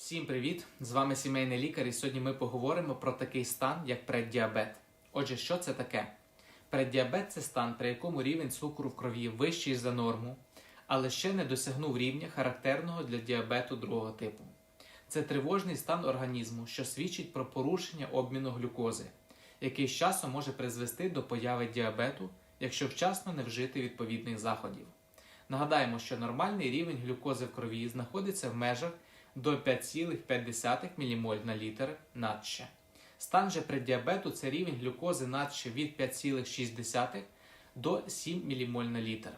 Всім привіт! З вами сімейний лікар, і сьогодні ми поговоримо про такий стан, як преддіабет. Отже, що це таке? Преддіабет це стан, при якому рівень цукру в крові вищий за норму, але ще не досягнув рівня характерного для діабету другого типу. Це тривожний стан організму, що свідчить про порушення обміну глюкози, який з часом може призвести до появи діабету, якщо вчасно не вжити відповідних заходів. Нагадаємо, що нормальний рівень глюкози в крові знаходиться в межах до 5,5 ммоль на літр надще. Стан же преддіабету це рівень глюкози надще від 5,6 до 7 ммоль на літр.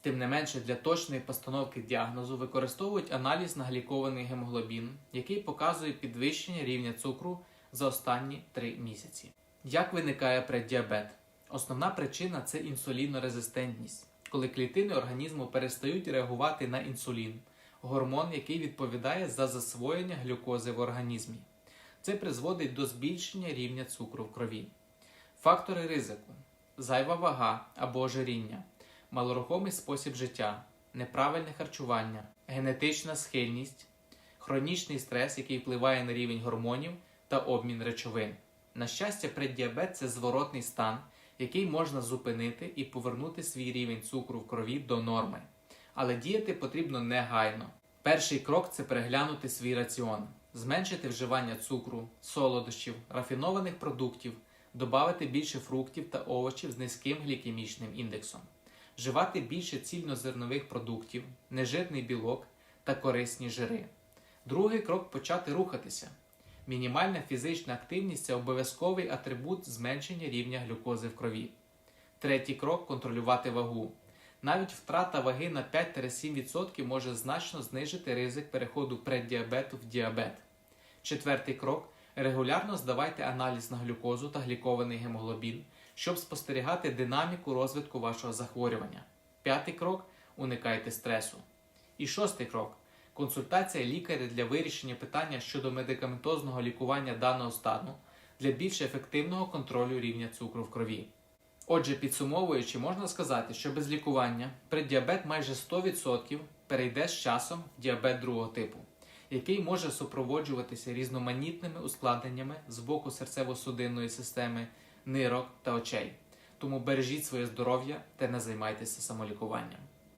Тим не менше, для точної постановки діагнозу використовують аналіз на глікований гемоглобін, який показує підвищення рівня цукру за останні 3 місяці. Як виникає преддіабет? Основна причина це інсулінорезистентність, коли клітини організму перестають реагувати на інсулін, гормон, який відповідає за засвоєння глюкози в організмі. Це призводить до збільшення рівня цукру в крові. Фактори ризику: зайва вага або ожиріння, малорухомий спосіб життя, неправильне харчування, генетична схильність, хронічний стрес, який впливає на рівень гормонів та обмін речовин. На щастя, преддіабет це зворотний стан, який можна зупинити і повернути свій рівень цукру в крові до норми. Але діяти потрібно негайно. Перший крок це переглянути свій раціон, зменшити вживання цукру, солодощів, рафінованих продуктів, додати більше фруктів та овочів з низьким глікемічним індексом, вживати більше цільнозернових продуктів, нежирний білок та корисні жири. Другий крок почати рухатися. Мінімальна фізична активність це обов'язковий атрибут зменшення рівня глюкози в крові. Третій крок контролювати вагу. Навіть втрата ваги на 5-7% може значно знижити ризик переходу преддіабету в діабет. Четвертий крок регулярно здавайте аналіз на глюкозу та глікований гемоглобін, щоб спостерігати динаміку розвитку вашого захворювання. П'ятий крок уникайте стресу. І шостий крок консультація лікаря для вирішення питання щодо медикаментозного лікування даного стану для більш ефективного контролю рівня цукру в крові. Отже, підсумовуючи, можна сказати, що без лікування преддіабет майже 100% перейде з часом в діабет другого типу, який може супроводжуватися різноманітними ускладненнями з боку серцево-судинної системи, нирок та очей. Тому бережіть своє здоров'я та не займайтеся самолікуванням.